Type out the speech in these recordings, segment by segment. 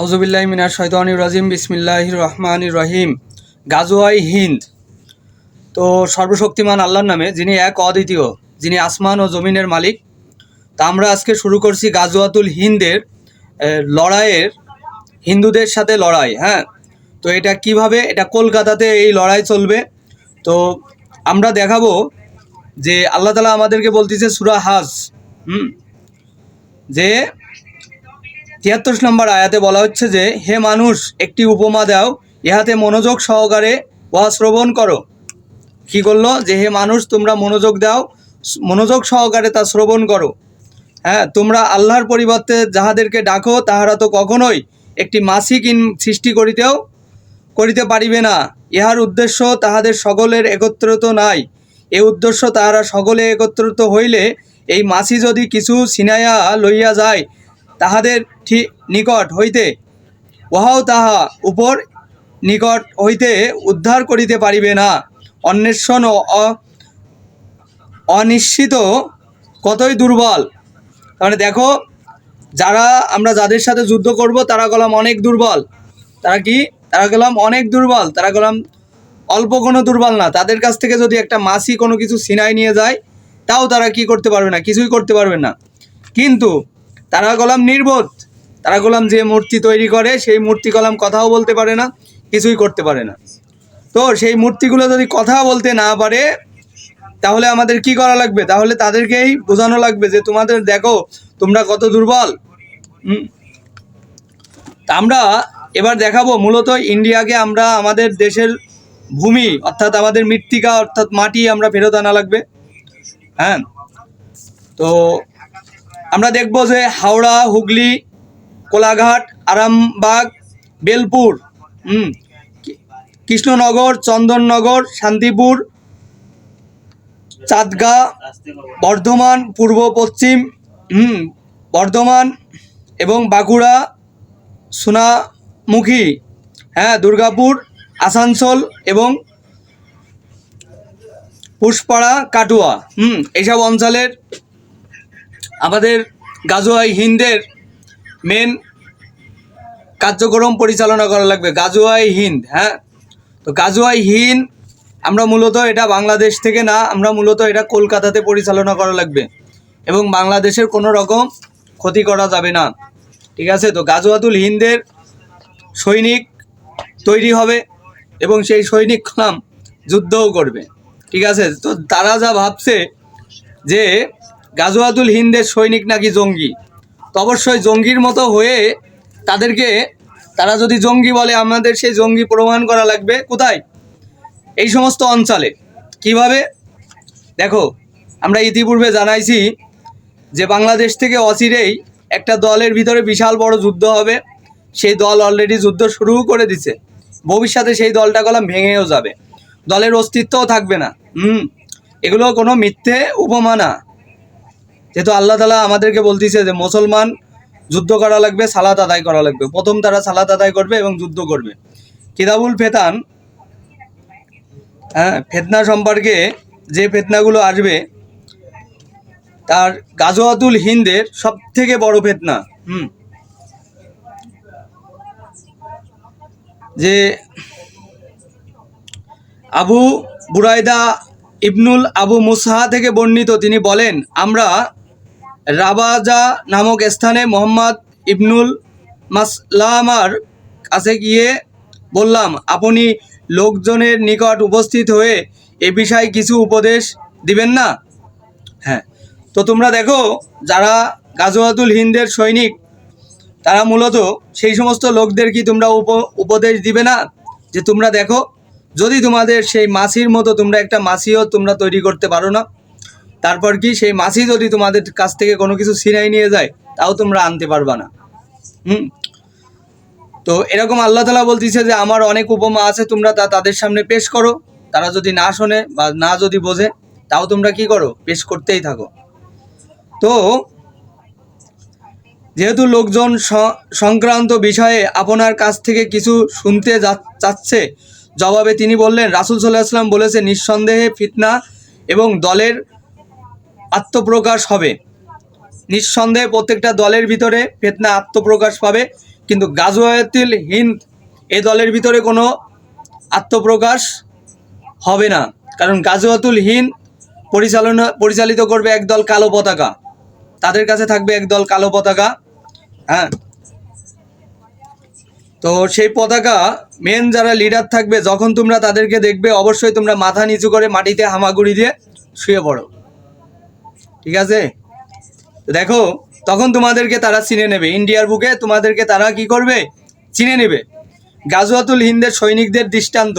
আউজুবিল্লাহ মিনার শৈতানি রাজিম বিসমিল্লাহ রহমান রহিম। গাজোয়াই হিন্দ। তো সর্বশক্তিমান আল্লাহর নামে, যিনি এক অদ্বিতীয়, যিনি আসমান ও জমিনের মালিক। তা আমরা আজকে শুরু করছি গাজওয়াতুল হিন্দের লড়াইয়ের, হিন্দুদের সাথে লড়াই হ্যাঁ? তো এটা কীভাবে, এটা কলকাতাতে এই লড়াই চলবে? তো আমরা দেখাবো যে আল্লাহ তালা আমাদেরকে বলতেছে সুরা হাজ, হুম? যে তিয়াত্তর নম্বর আয়াতে বলা হচ্ছে যে, হে মানুষ, একটি উপমা দাও, ইহাতে মনোযোগ সহকারে উহা শ্রবণ করো। কি করল যে, হে মানুষ, তোমরা মনোযোগ দাও, মনোযোগ সহকারে তা শ্রবণ করো। হ্যাঁ তোমরা আল্লাহর পরিবর্তে যাহাদেরকে ডাকো, তাহারা তো কখনোই একটি মাসিক ইন সৃষ্টি করিতেও, করিতে পারিবে না। ইহার উদ্দেশ্য তাহাদের সকলের একত্রিত নাই। এ উদ্দেশ্য তাহারা সকলে একত্রিত হইলে, এই মাসি যদি কিছু সিনাইয়া লইয়া যায় তাহাদের ঠিক নিকট হইতে, উহাও তাহা উপর নিকট হইতে উদ্ধার করিতে পারিবে না। অন্বেষণ ও অনিশ্চিত কতই দুর্বল। মানে দেখো, যারা আমরা যাদের সাথে যুদ্ধ করব, তারা গেলাম অনেক দুর্বল। তারা কি? তারা গেলাম অনেক দুর্বল। তারা গেলাম অল্প কোনো দুর্বল না। তাদের কাছ থেকে যদি একটা মাসি কোনো কিছু সিনাই নিয়ে যায়, তাও তারা কি করতে পারবে না? কিছুই করতে পারবে না। কিন্তু তারা গলাম নির্বোধ। তারা গলাম যে মূর্তি তৈরি করে, সেই মূর্তি গলাম কথাও বলতে পারে না, কিছুই করতে পারে না। তো সেই মূর্তিগুলো যদি কথা বলতে না পারে, তাহলে আমাদের কি করা লাগবে? তাহলে তাদেরকেই বোঝানো লাগবে যে, তোমাদের দেখো, তোমরা কত দুর্বল। আমরা এবার দেখাবো, মূলত ইন্ডিয়াকে আমরা আমাদের দেশের ভূমি, অর্থাৎ আমাদের মৃত্তিকা, অর্থাৎ মাটি আমরা ফেরত আনা লাগবে। হ্যাঁ? তো আমরা দেখব যে হাওড়া, হুগলি, কোলাঘাট, আরামবাগ, বেলপুর, হুম কৃষ্ণনগর, চন্দননগর, শান্তিপুর, চাঁদগা, বর্ধমান, পূর্ব পশ্চিম, হুম, বর্ধমান এবং বাঁকুড়া, সোনামুখী হ্যাঁ দুর্গাপুর, আসানসোল এবং পুষ্পাড়া, কাটুয়া, হুম, এইসব অঞ্চলের আমাদের গাজোয়াই হিন্দের মেন কার্যক্রম পরিচালনা করা লাগবে। গাজোয়াই হিন্দ হ্যাঁ? তো গাজোয়াই হিন্দ, আমরা মূলত এটা বাংলাদেশ থেকে না, আমরা মূলত এটা কলকাতাতে পরিচালনা করা লাগবে। এবং বাংলাদেশের কোনো রকম ক্ষতি করা যাবে না। ঠিক আছে? তো গাজুয়াতুল হিন্দের সৈনিক তৈরি হবে এবং সেই সৈনিক কলাম যুদ্ধও করবে। ঠিক আছে? তো তারা যা ভাবছে যে গাজওয়াতুল হিন্দের সৈনিক নাকি জঙ্গি? তো অবশ্যই জঙ্গির মতো হয়ে তাদেরকে, তারা যদি জঙ্গি বলে, আমাদের সেই জঙ্গি প্রমাণ করা লাগবে। কোথায়? এই সমস্ত অঞ্চলে। কীভাবে? দেখো, আমরা ইতিপূর্বে জানাইছি যে বাংলাদেশ থেকে অচিরেই একটা দলের ভিতরে বিশাল বড় যুদ্ধ হবে। সেই দল অলরেডি যুদ্ধ শুরু করে দিছে। ভবিষ্যতে সেই দলটা গলা ভেঙেও যাবে। দলের অস্তিত্বও থাকবে না। হুম, এগুলো কোনো মিথ্যে উপমা না। যেহেতু আল্লাহ তালা আমাদেরকে বলতেছে যে মুসলমান যুদ্ধ করা লাগবে, সালাত আদায় করা লাগবে। প্রথম তারা সালাত আদায় করবে এবং যুদ্ধ করবে। কিতাবুল ফেতান হ্যাঁ ফেতনা সম্পর্কে যে ফেতনাগুলো আসবে, তার গাজওয়াতুল হিন্দের সব থেকে বড় ফেতনা, হুম, যে আবু বুরাইদা ইবনুল আবু মুসহা থেকে বর্ণিত, তিনি বলেন, আমরা রাবাজা নামক স্থানে মোহাম্মদ ইবনুল মাসলামার কাছে গিয়ে বললাম, আপনি লোকজনের নিকট উপস্থিত হয়ে এ বিষয়ে কিছু উপদেশ দিবেন না? হ্যাঁ। তো তোমরা দেখো, যারা গাজওয়াতুল হিন্দের সৈনিক, তারা মূলত সেই সমস্ত লোকদের কি তোমরা উপ, উপদেশ দিবে না? যে তোমরা দেখো, যদি তোমাদের সেই মাসির মতো তোমরা একটা মাসিও তোমরা তৈরি করতে পারো না। তারপর কি সেই মাসি যদি তোমাদের কাছ থেকে কোনো কিছু সিনাই নিয়ে যায়, তাও তোমরা আনতে পারবা না। হুম? তো এরকম আল্লাহ তালা বলতেছে যে, আমার অনেক উপমা আছে, তোমরা তা তাদের সামনে পেশ করো। তারা যদি না শোনে বা না যদি বোঝে, তাও তোমরা কি করো? পেশ করতেই থাকো। তো যেহেতু লোকজন সংক্রান্ত বিষয়ে আপনার কাছ থেকে কিছু শুনতে যা- চাচ্ছে, জবাবে তিনি বললেন, রাসুল সাল্লাহ আসলাম বলেছে, নিঃসন্দেহে ফিতনা এবং দলের আত্মপ্রকাশ হবে। নিঃসন্দেহে প্রত্যেকটা দলের ভিতরে ফেতনা আত্মপ্রকাশ পাবে, কিন্তু গাজওয়াতিল হিন্দ এ দলের ভিতরে কোনো আত্মপ্রকাশ হবে না। কারণ গাজওয়াতুল হিন্দ পরিচালনা, পরিচালিত করবে একদল কালো পতাকা। তাদের কাছে থাকবে একদল কালো পতাকা। হ্যাঁ। তো সেই পতাকা মেন যারা লিডার থাকবে, যখন তোমরা তাদেরকে দেখবে, অবশ্যই তোমরা মাথা নিচু করে মাটিতে হামাগুড়ি দিয়ে শুয়ে পড়ো। ঠিক আছে? দেখো, তখন তোমাদেরকে তারা চিনে নেবে। ইন্ডিয়ার বুকে তোমাদেরকে তারা কি করবে? চিনে নেবে। গাজওয়াতুল হিন্দের সৈনিকদের দৃষ্টান্ত।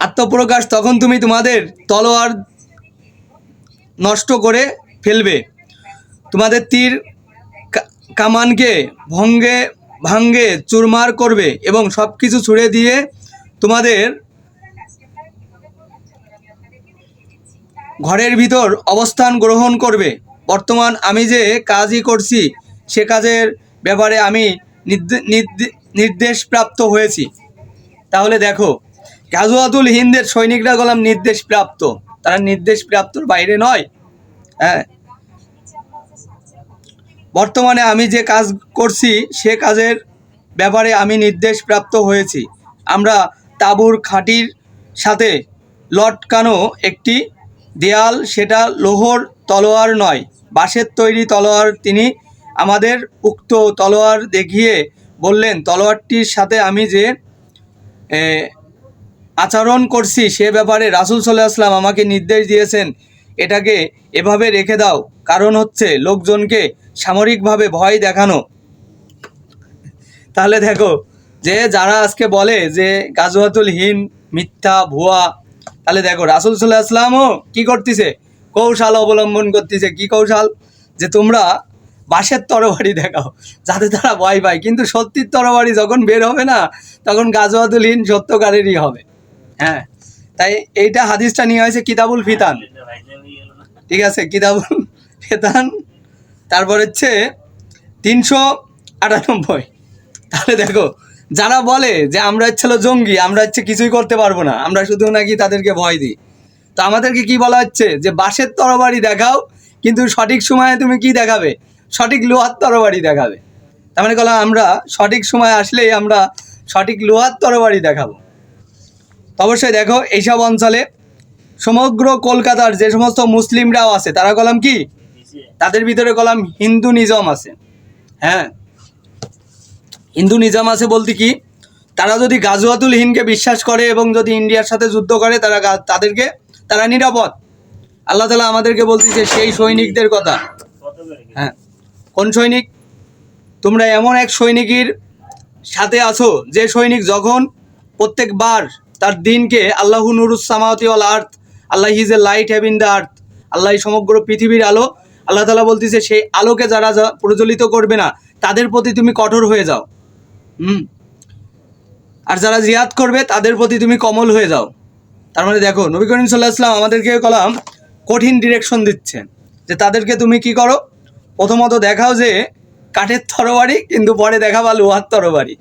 আত্মপ্রকাশ তখন তুমি তোমাদের তলোয়ার নষ্ট করে ফেলবে। তোমাদের তীর কামানকে ভঙ্গে, ভাঙ্গে চুরমার করবে এবং সব কিছু ছুড়ে দিয়ে তোমাদের ঘরের ভিতর অবস্থান গ্রহণ করবে। বর্তমান আমি যে কাজই করছি, সে কাজের ব্যাপারে আমি নির্দে- নির্দে- নির্দেশপ্রাপ্ত হয়েছি। তাহলে দেখো গাজওয়াতুল হিন্দের সৈনিকরা গলাম নির্দেশপ্রাপ্ত। তারা নির্দেশপ্রাপ্তর বাইরে নয়। হ্যাঁ। বর্তমানে আমি যে কাজ করছি, সে কাজের ব্যাপারে আমি নির্দেশপ্রাপ্ত হয়েছি। আমরা তাঁবুর খাঁটির সাথে লটকানো একটি দেয়াল, সেটা লোহর তলোয়ার নয়। বাঁশের তৈরি তলোয়ার তিনি আমাদের উক্ত তলোয়ার দেখিয়ে বললেন, তলোয়ারটির সাথে আমি যে আচরণ করছি, সে ব্যাপারে রাসুল সাল্লাহ আসলাম আমাকে নির্দেশ দিয়েছেন। এটাকে এভাবে রেখে দাও। কারণ হচ্ছে, লোকজনকে সামরিকভাবে ভয় দেখানো। তাহলে দেখো, যে যারা আজকে বলে যে গাজওয়াতুল হিন মিথ্যা, ভুয়া তাহলে দেখো, রাসুল সাল্লাহ আসলামও কী করতেছে? কৌশল অবলম্বন করতেছে। কি কৌশল? যে তোমরা বাঁশের তরবারি দেখাও, যাতে তারা ভয় পায়। কিন্তু সত্যির তরবারি যখন বের হবে না, তখন গাজওয়াতুল হিন সত্যকারেরই হবে। হ্যাঁ তাই এইটা হাদিসটা নিয়ে হয়েছে কিতাবুল ফিতান। ঠিক আছে, কিতাবুল ফিতান। তারপর হচ্ছে তিনশো আটানব্বই। তাহলে দেখো যারা বলে যে আমরা হচ্ছে জঙ্গি আমরা হচ্ছে কিছুই করতে পারব না আমরা শুধু নাকি তাদেরকে ভয় দিই। তো আমাদেরকে কি বলা হচ্ছে? যে বাঁশের তরবারি দেখাও কিন্তু সঠিক সময়ে তুমি কি দেখাবে? সঠিক লোহার তরবারি দেখাবে। তার মানে কলাম আমরা সঠিক সময় আসলেই আমরা সঠিক লোহার তরবারি দেখাবো। তো অবশ্যই দেখো এইসব অঞ্চলে সমগ্র কলকাতার যে সমস্ত মুসলিমরাও আছে তারা কলাম কি? তাদের ভিতরে কলাম হিন্দু নিজাম আছে। হ্যাঁ হিন্দু নিজাম আছে বলতে কি? তারা যদি গাজওয়াতুল হিন্দকে বিশ্বাস করে এবং যদি ইন্ডিয়ার সাথে যুদ্ধ করে, তারা তাদেরকে, তারা নিরাপদ। আল্লাহ তালা আমাদেরকে বলতেছে, সেই সৈনিকদের কথা। হ্যাঁ। কোন সৈনিক? তোমরা এমন এক সৈনিকের সাথে আছো, যে সৈনিক যখন প্রত্যেকবার তার দিনকে আল্লাহ নুরুস সামাওয়াতি অল আর্থ Allah is a light have in the earth, আল্লাহ সমগ্র পৃথিবীর আলো, আল্লাহ তালা বলতেছে, সেই আলোকে যারা প্রজ্বলিত করবে না, তাদের প্রতি তুমি কঠোর হয়ে যাও। হুম। আর যারা জিয়াদ করবে, তাদের প্রতি তুমি কমল হয়ে যাও। তার মানে দেখো, নবী করিম সাল্লাহ ইসলাম আমাদেরকে কলাম, কঠিন ডিরেকশন দিচ্ছেন। যে তাদেরকে তুমি কি করো? প্রথমত দেখাও যে, কাঠের তরবারি, কিন্তু পরে দেখাবা লোহার তরবারি।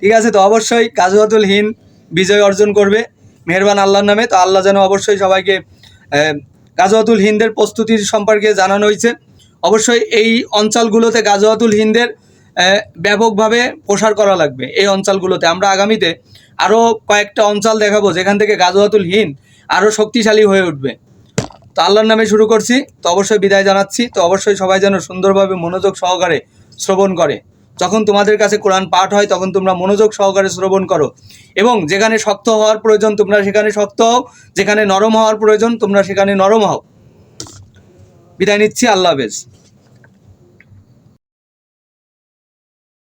ঠিক আছে? তো অবশ্যই কাজুয়াতুল হিন বিজয় অর্জন করবে। মেহরবান আল্লাহর নামে। তো আল্লাহ যেন অবশ্যই সবাইকে গাজওয়াতুল হিন্দের প্রস্তুতির সম্পর্কে জানানো হয়েছে। অবশ্যই এই অঞ্চলগুলোতে গাজওয়াতুল হিন্দের ব্যাপকভাবে প্রসার করা লাগবে এই অঞ্চলগুলোতে। আমরা আগামীতে আরও কয়েকটা অঞ্চল দেখাবো যেখান থেকে গাজওয়াতুল আরও শক্তিশালী হয়ে উঠবে। তো আল্লাহর নামে শুরু করছি, তো অবশ্যই বিদায় জানাচ্ছি, তো অবশ্যই সবাই যেন সুন্দরভাবে মনোযোগ সহকারে শ্রবণ করে। যখন তোমাদের কাছে কোরআন পাঠ হয়, তখন তোমরা মনোযোগ সহকারে শ্রবণ করো। এবং যেখানে শক্ত হওয়ার প্রয়োজন, তোমরা সেখানে শক্ত হও। যেখানে নরম হওয়ার প্রয়োজন, তোমরা সেখানে নরম হও। বিদায় নিচ্ছি, আল্লাহ হাফেজ।